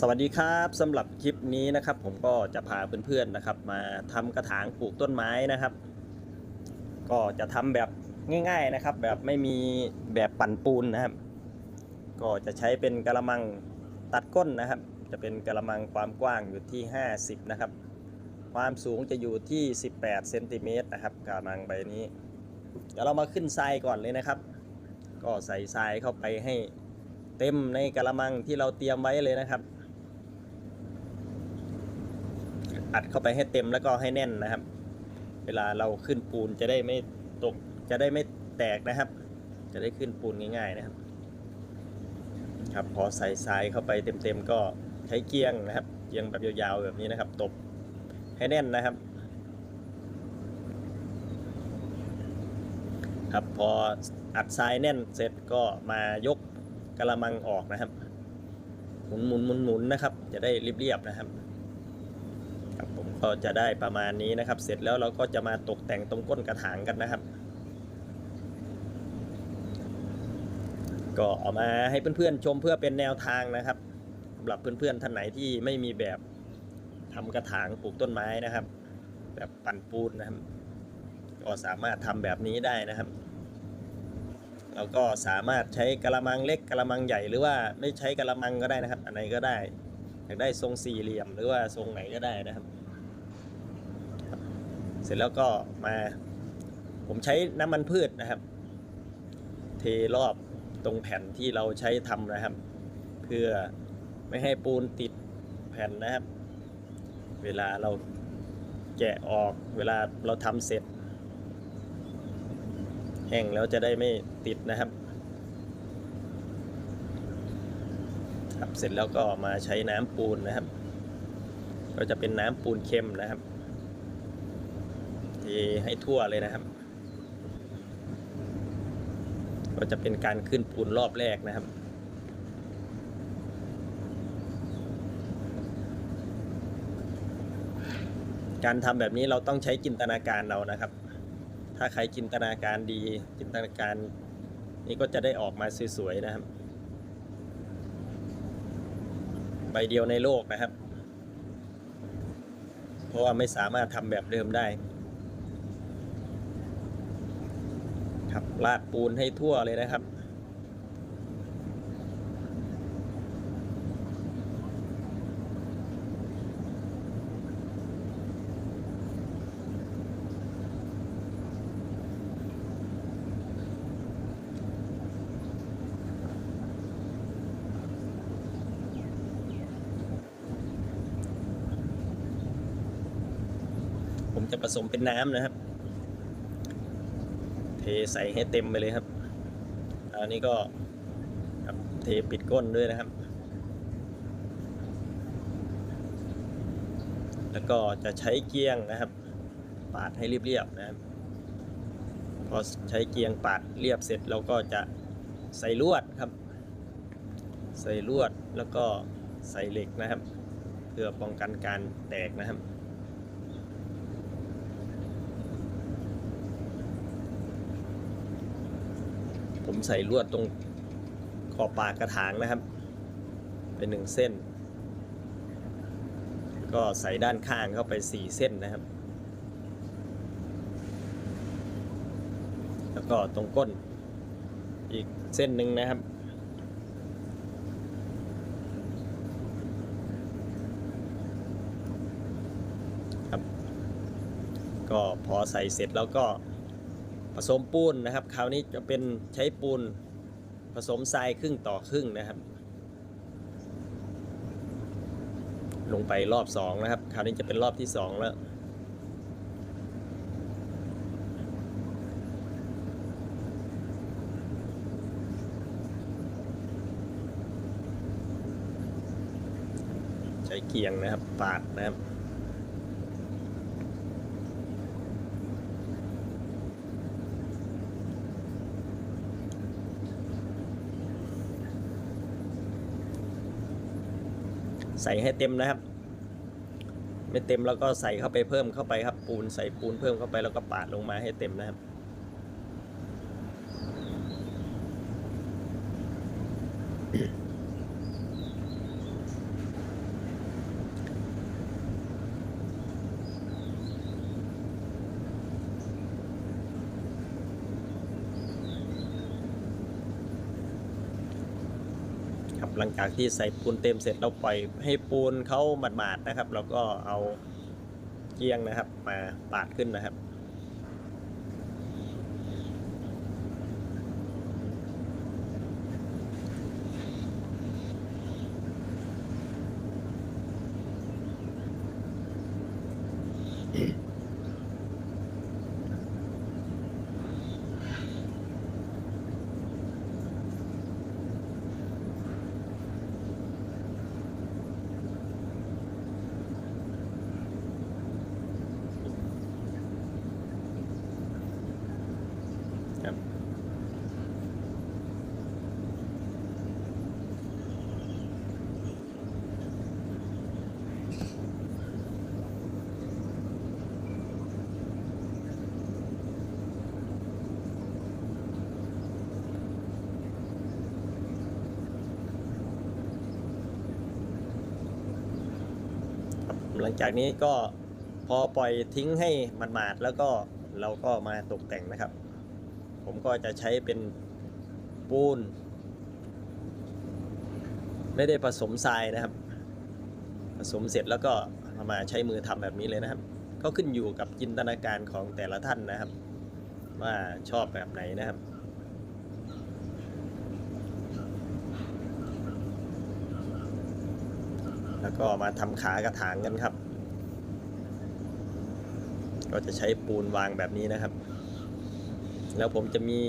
สวัสดีครับสำหรับคลิปนี้นะครับ ผมก็จะพาเพื่อนๆนะครับ มาทำกระถางปลูกต้นไม้นะครับ ก็จะทำแบบง่าย ๆนะครับ แบบไม่มีแบบปั่นปูนนะครับ ก็จะใช้เป็นกระมังตัดก้นนะครับ จะเป็นกระมังความกว้างอยู่ที่ 50 นะครับ ความสูงจะอยู่ที่ 18เซนติเมตรนะครับกระมังใบนี้ เดี๋ยวเรามาขึ้นทรายก่อนเลยนะครับ ก็ใส่ทรายเข้าไปให้เต็มในกระมังที่เราเตรียมไว้เลยนะครับ อัดเข้าไปให้เต็มแล้วก็ให้แน่นนะครับ เวลาเราขึ้นปูนจะได้ไม่ตกจะได้ไม่แตกนะครับ จะได้ขึ้นปูนง่ายๆนะครับ ครับพอใส่ทรายเข้าไปเต็มๆก็ใช้เกียงนะครับเกียงแบบยาวๆแบบนี้นะครับ ตบให้แน่นนะครับ ครับพออัดทรายแน่นเสร็จก็มายกกระมังออกนะครับ หมุนหมุนหมุนหมุนนะครับ จะได้เรียบๆนะครับครับ ผมก็จะได้ประมาณนี้นะครับ เสร็จแล้วเราก็จะมาตกแต่งตรงก้นกระถางกันนะครับ ก็เอามาให้เพื่อนๆชมเพื่อเป็นแนวทางนะครับสำหรับเพื่อนๆท่านไหนที่ไม่มีแบบทำกระถางปลูกต้นไม้นะครับ แบบปั่นปูนนะครับ ก็สามารถทำแบบนี้ได้นะครับเราก็สามารถใช้กระมังเล็กกระมังใหญ่หรือว่าไม่ใช้กระมังก็ได้นะครับ อันไหนก็ได้ อยากได้ทรงสี่เหลี่ยมหรือว่าทรงไหนก็ได้นะครับ สร็จแล้วก็มาผมใช้น้ำมันพืชนะครับ เทรอบตรงแผ่นที่เราใช้ทำนะครับ เพื่อไม่ให้ปูนติดแผ่นนะครับ เวลาเราแกะออกเวลาเราทำเสร็จ แห้งแล้วจะได้ไม่ติดนะครับครับเสร็จแล้วก็มาใช้น้ำปูนนะครับ ก็จะเป็นน้ำปูนเค็มนะครับ ให้ทั่วเลยนะครับ ก็จะเป็นการขึ้นปูนรอบแรกนะครับการทำแบบนี้เราต้องใช้จินตนาการเรานะครับ ถ้าใครจินตนาการดี จินตนาการนี้ก็จะได้ออกมาสวยๆนะครับ ใบเดียวในโลกนะครับ เพราะว่าไม่สามารถทำแบบเดิมได้ ครับ ลาดปูนให้ทั่วเลยนะครับ ผมจะผสมเป็นน้ำนะครับ ใส่ให้เต็มไปเลยครับ อันนี้ก็ครับเทปิดก้นด้วยนะครับ แล้วก็จะใช้เกียงนะครับ ปาดให้เรียบๆนะครับ พอใช้เกียงปาดเรียบเสร็จเราก็จะใส่ลวดครับ ใส่ลวดแล้วก็ใส่เหล็กนะครับ เพื่อป้องกันการแตกนะครับ ผมใส่ลวดตรงขอบปากกระถางนะครับ เป็นหนึ่งเส้น ก็ใส่ด้านข้างเข้าไปสี่เส้นนะครับ แล้วก็ตรงก้นอีกเส้นหนึ่งนะครับครับ ก็พอใส่เสร็จแล้วก็ ผสมปูนนะครับ คราวนี้จะเป็นใช้ปูนผสมทรายครึ่งต่อครึ่งนะครับ ลงไปรอบสองนะครับ คราวนี้จะเป็นรอบที่สองแล้วใช้เกียงนะครับปาดนะครับ ส่ให้เต็มนะครับ ไม่เต็มแล้วก็ใส่เข้าไปเพิ่มเข้าไปครับ ปูนใส่ปูนเพิ่มเข้าไปแล้วก็ปาดลงมาให้เต็มนะครับ หลังจากที่ใส่ปูนเต็มเสร็จเราปล่อยให้ปูนเขาบาดๆนะครับ เราก็เอาเกียงนะครับ มาปาดขึ้นนะครับ ลังจากนี้ก็พอปล่อยทิ้งให้มันหมาดแล้วก็เราก็มาตกแต่งนะครับ ผมก็จะใช้เป็นปูน ไม่ได้ผสมทรายนะครับ ผสมเสร็จแล้วก็มาใช้มือทำแบบนี้เลยนะครับ ก็ขึ้นอยู่กับจินตนาการของแต่ละท่านนะครับ ว่าชอบแบบไหนนะครับ แล้วก็มาทำขากระถางกันครับ ก็จะใช้ปูนวางแบบนี้นะครับ แล้วผมจะมี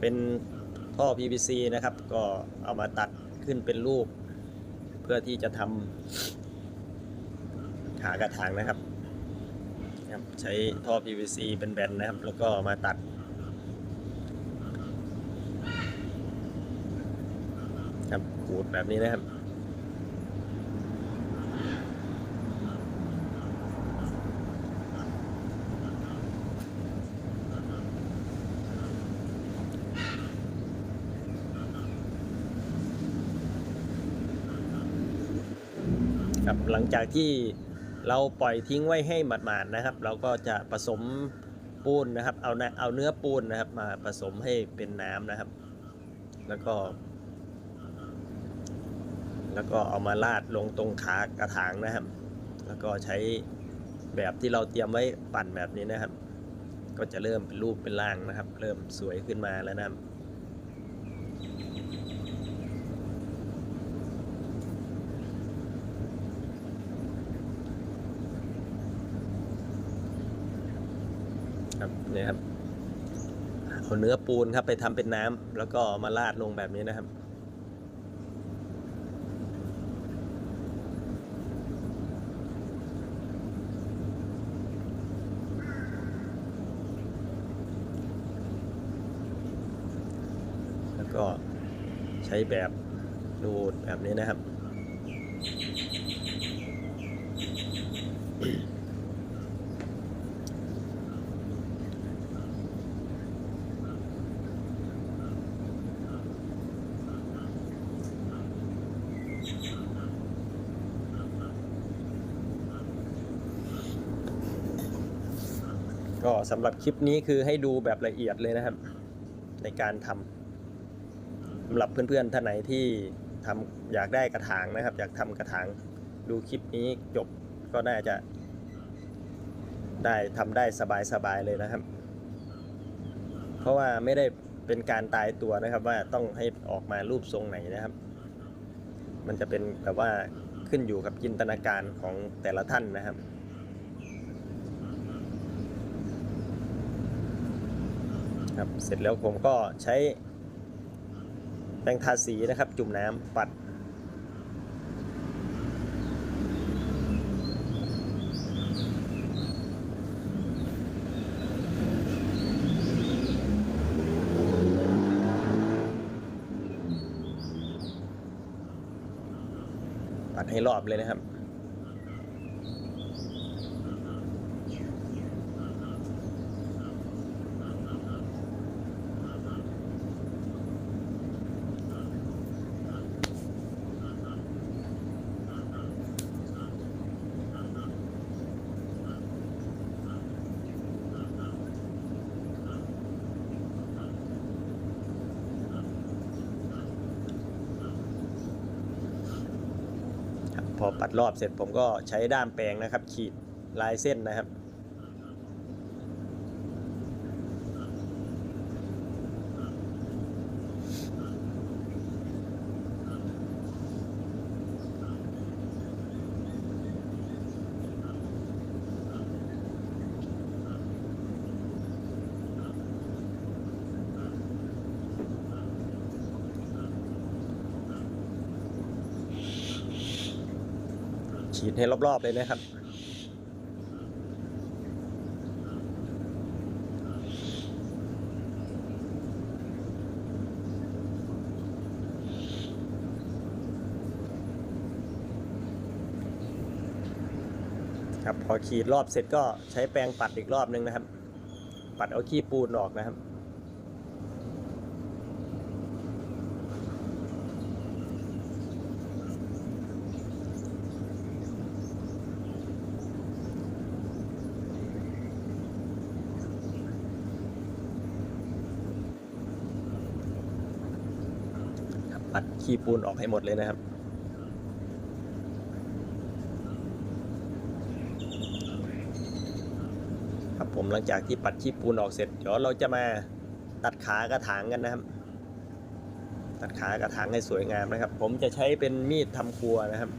เป็นท่อ PVC นะครับ ก็เอามาตัดขึ้นเป็นรูป เพื่อที่จะทำขากระถางนะครับครับใช้ท่อ PVC เป็นแบนนะครับ แล้วก็มาตัด ครับขูดแบบนี้นะครับ หลังจากที่เราปล่อยทิ้งไว้ให้หมาดๆนะครับ เราก็จะผสมปูนนะครับ เอาเอาเนื้อปูนนะครับ มาผสมให้เป็นน้ำนะครับ แล้วก็ แล้วก็เอามาราดลงตรงขากระถางนะครับ แล้วก็ใช้แบบที่เราเตรียมไว้ปั่นแบบนี้นะครับ ก็จะเริ่มเป็นรูปเป็นร่างนะครับ เริ่มสวยขึ้นมาแล้วนะครับเนี่ยครับ เอาเนื้อปูนครับไปทำเป็นน้ำแล้วก็มาราดลงแบบนี้นะครับ แล้วก็ใช้แบบดูดแบบนี้นะครับ ก็สำหรับคลิปนี้คือให้ดูแบบละเอียดเลยนะครับ ในการทำสำหรับเพื่อนๆท่านไหนที่ทำอยากได้กระถางนะครับ อยากทำกระถางดูคลิปนี้จบก็น่าจะ ได้ทำได้สบายๆเลยนะครับ เพราะว่าไม่ได้เป็นการตายตัวนะครับว่าต้องให้ออกมารูปทรงไหนนะครับ มันจะเป็นแบบว่าขึ้นอยู่กับจินตนาการของแต่ละท่านนะครับ ครับ เสร็จแล้วผมก็ใช้แป้งทาสีนะครับ จุ่มน้ำปัด ปัดให้รอบเลยนะครับ ค พ อปัดรอบเสร็จผมก็ใช้ด้ามแปรงนะครับ ขีดลายเส้นนะครับ ฉีดให้รอบๆเลยนะครับ ครับพอขีดรอบเสร็จก็ใช้แปรงปัดอีกรอบนึงนะครับ ปัดเอาขี้ปูนออกนะครับ ปัดขี้ปูนออกให้หมดเลยนะครับ ครับผมหลังจากที่ปัดขี้ปูนออกเสร็จ เดี๋ยวเราจะมาตัดขากระถางกันนะครับ ตัดขากระถางให้สวยงามนะครับ ผมจะใช้เป็นมีดทำครัวนะครับ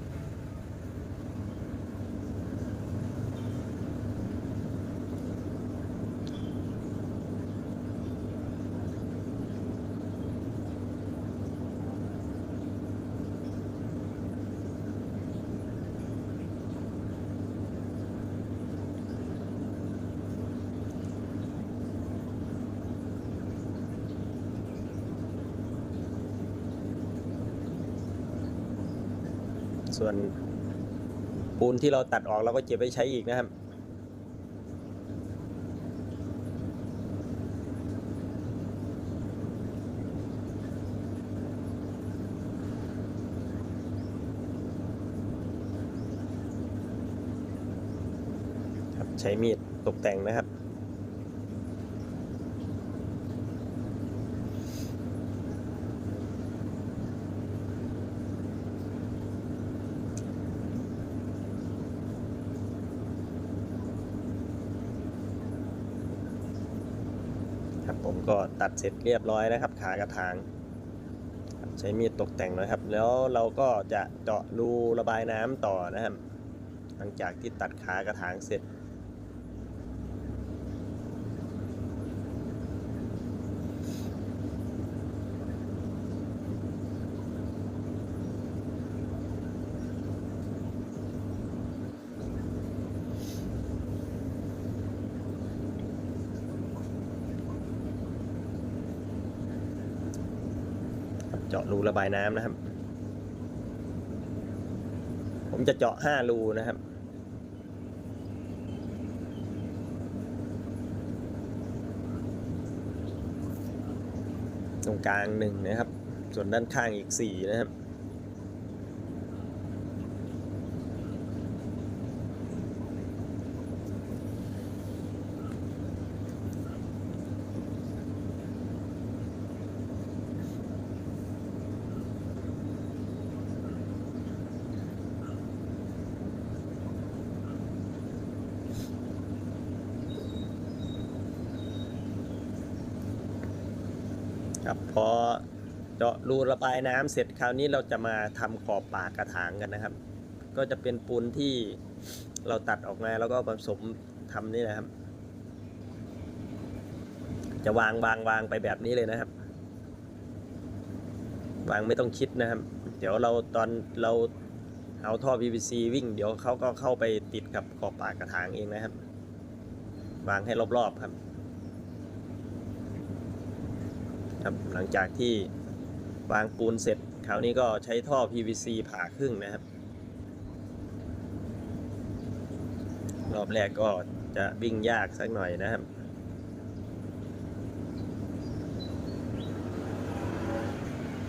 ส่วนปูนที่เราตัดออกเราก็เก็บไว้ใช้อีกนะครับครับ ใช้มีดตกแต่งนะครับ ก็ตัดเสร็จเรียบร้อยนะครับ ขากระถาง ใช้มีดตกแต่งนะครับ แล้วเราก็จะเจาะรูระบายน้ำต่อนะครับ หลังจากที่ตัดขากระถางเสร็จาะรูระบายน้ำนะครับ ผมจะเจาะห้ารูนะครับตรงกลางหนึ่งนะครับ ส่วนด้านข้างอีกสี่นะครับ ครับพอเจาะรูระบายน้ำเสร็จคราวนี้เราจะมาทำขอบปากกระถางกันนะครับ ก็จะเป็นปูนที่เราตัดออกมาแล้วก็ผสมทำนี่นะครับ จะวางวางวางไปแบบนี้เลยนะครับ วางไม่ต้องคิดนะครับ เดี๋ยวเราตอนเราเอาท่อ PVC วิ่ง เดี๋ยวเขาก็เข้าไปติดกับขอบปากกระถางเองนะครับ วางให้รอบๆครับ ครับ หลังจากที่วางปูนเสร็จคราวนี้ก็ใช้ท่อ PVC ผ่าครึ่งนะครับ รอบแรกก็จะวิ่งยากสักหน่อยนะครับ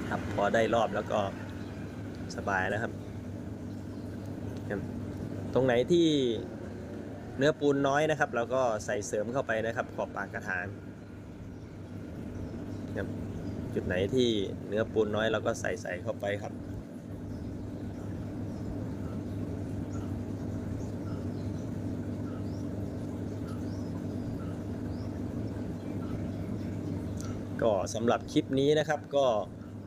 ครับพอได้รอบแล้วก็สบายนะครับครับ ตรงไหนที่เนื้อปูนน้อยนะครับ เราก็ใส่เสริมเข้าไปนะครับ ขอบปากกระถาง จุดไหนที่เนื้อปูนน้อยเราก็ใส่ใส่เข้าไปครับ ก็สำหรับคลิปนี้นะครับก็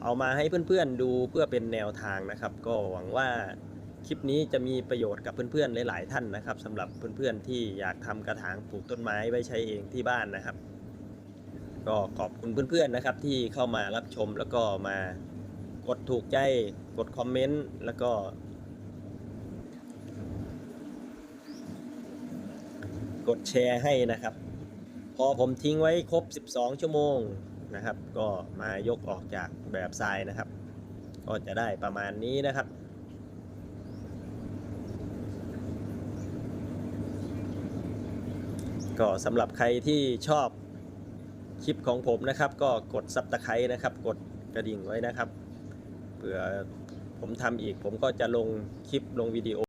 เอามาให้เพื่อนๆดูเพื่อเป็นแนวทางนะครับ ก็หวังว่าคลิปนี้จะมีประโยชน์กับเพื่อนๆหลายๆท่านนะครับสำหรับเพื่อนๆที่อยากทำกระถางปลูกต้นไม้ไว้ใช้เองที่บ้านนะครับ ก็ขอบคุณเพื่อนๆนะครับ ที่เข้ามารับชมแล้วก็มากดถูกใจกดคอมเมนต์แล้วก็ กดแชร์ให้นะครับ พอผมทิ้งไว้ครบ 12 ชั่วโมงนะครับ ก็มายกออกจากแบบทรายนะครับ ก็จะได้ประมาณนี้นะครับก็สำหรับใครที่ชอบ คลิปของผมนะครับ ก็กดซับตะไคร้นะครับ กดกระดิ่งไว้นะครับเผื่อผมทำอีกผมก็จะลงคลิปลงวิดีโอ